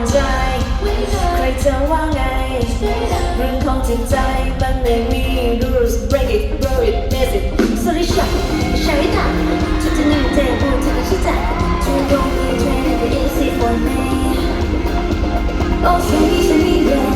มั่นใจ ใครจะว่าไง เรื่องของจิตใจมันไม่มี rules break it blow it miss it solution ใช้ได้ฉันจะนิ่งใจพูดถึงชิจักช่วยลงมือ train it easy for me โอ้ฉันมีฉันมีเรี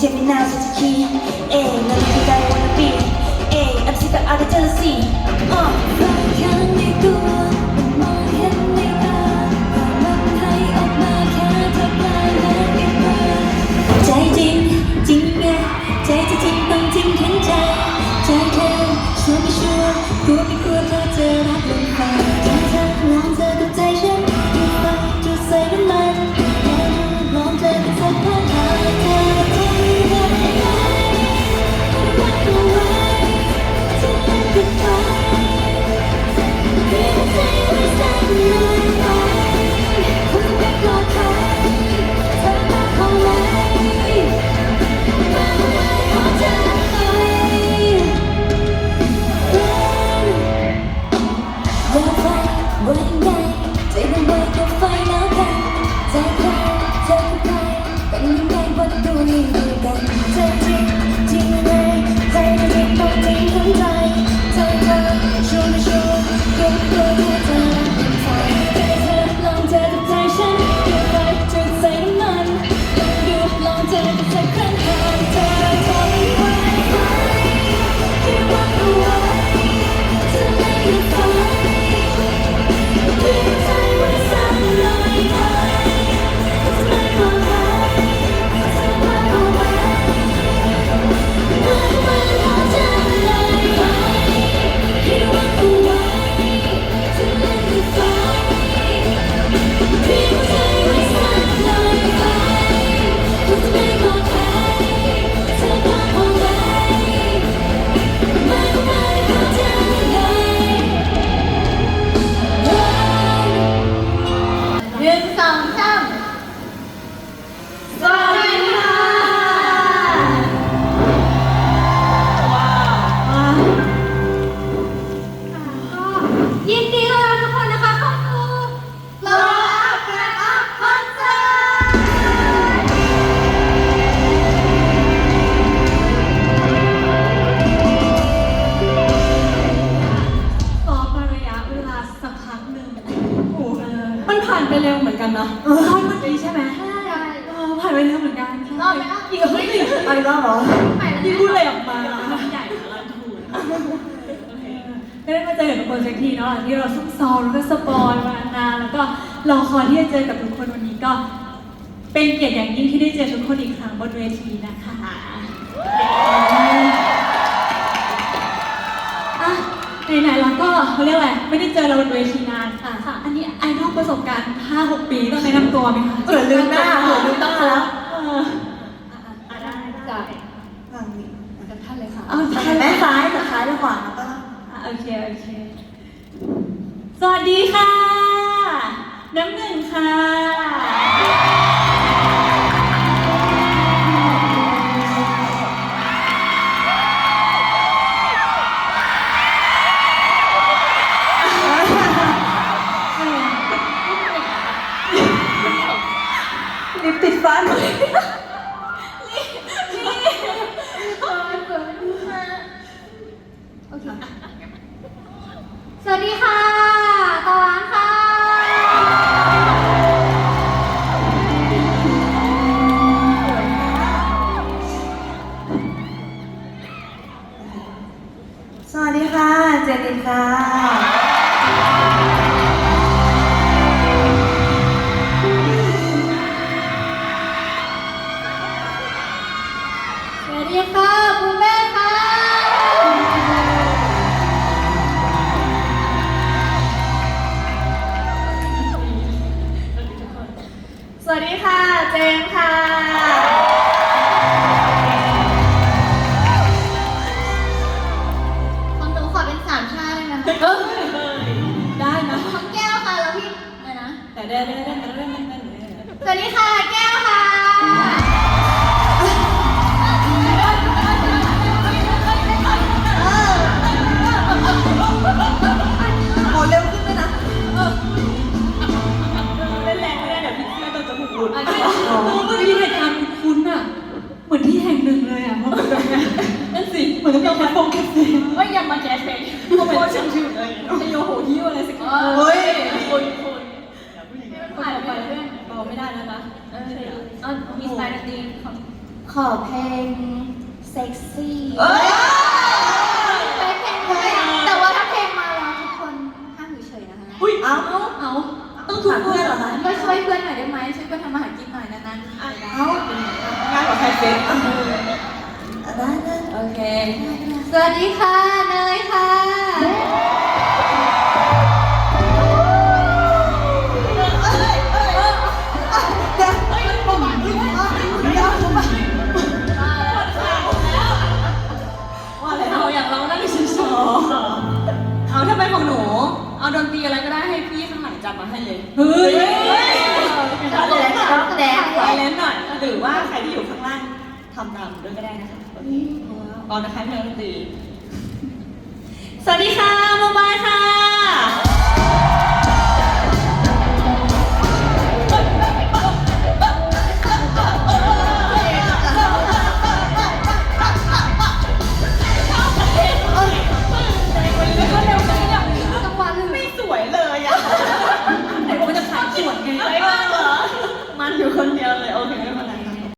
Tell me now, such a key. Let me think I wanna be. Hey, I'm sick of all the jealousy. Uh. ไว้ไงใจมันไว้กับไฟนะ สักพักหนึ่งโอ้โหมันผ่านไปเร็วเหมือนกันนะตอนเมื่อกี้ใช่ไหมใช่เออผ่านไปเร็วเหมือนกันรอบไหมอะอีกไม่ถึงไปแล้วเหรอใหม่แล้วที่พูดอะไรออกมาใหญ่แล้วถูกก็ได้มาเจอกับทุกคนสักทีเนาะที่เราซุกซ้อมแล้วก็สปอยมานานแล้วก็รอคอยที่จะเจอกับทุกคนวันนี้ก็ เป็นเกียรติอย่างยิ่งที่ได้เจอทุกคนอีกครั้งบนเวทีนะคะ ไหนๆเราก็เขาเรียกอะไรไม่ได้เจอเราบนเวทีนานอะค่ะ อันนี้ไอดอลประสบการณ์ 5-6 ปีต้องแนะนำตัวไหมคะเออลืมหน้าเออลืมตาแล้วเอออะได้ได้ฝั่งนี้กับท่านเลยค่ะเอาถ่ายแม่ซ้ายจากซ้ายไปขวาแล้วก็อะโอเคโอเค สวัสดีค่ะ น้ำหนึ่งค่ะ สวัสดีค่ะตะวันค่ะ สวัสดีค่ะ เจนินค่ะ วัสดีค่ะ เจนค่ะ ของหนูขอเป็นสามชาติเลยนะคะได้นะของแก้วค่ะ แล้วพี่อะไรนะ แต่ได้ได้ได้ได้ได้ได้สวัสดีค่ะ แก้ว เหมือนที่แห่งหนึ่งเลยอะเพราะมันแบบเนี้ยนั่นสิเหมือนกับแคฟงแคฟเฟ่ว่ายังมาแคสเฟ่ก็เป็นชื่อชื่อเลยไอโยโหฮิวอะไรสักอย่างเฮ้ยคนคนผ่านไปเพื่อนเบาไม่ได้แล้วนะเออเอามีสไตล์ดนตรีของขอเพลงเซ็กซี่ ใครเฟซได้ได้โอเค สวัสดีค่ะ เนยค่ะเดี๋ยวเฮ้ยประมาณนี้เดี๋ยวประมาณว่าอะไรเอาอยางเรานั่งเฉยๆเอาถ้าเป็นของหนู เอาดนตรีอะไรก็ได้ให้พี่ข้างหลังจัดมาให้เลย เฮ้ย แดงไวเลนหน่อย หรือว่าใครที่อยู่ข้างล่างทำตามด้วยก็ได้นะคะเอานะคะพี่น้องดนตรีสวัสดีค่ะโมบายค่ะ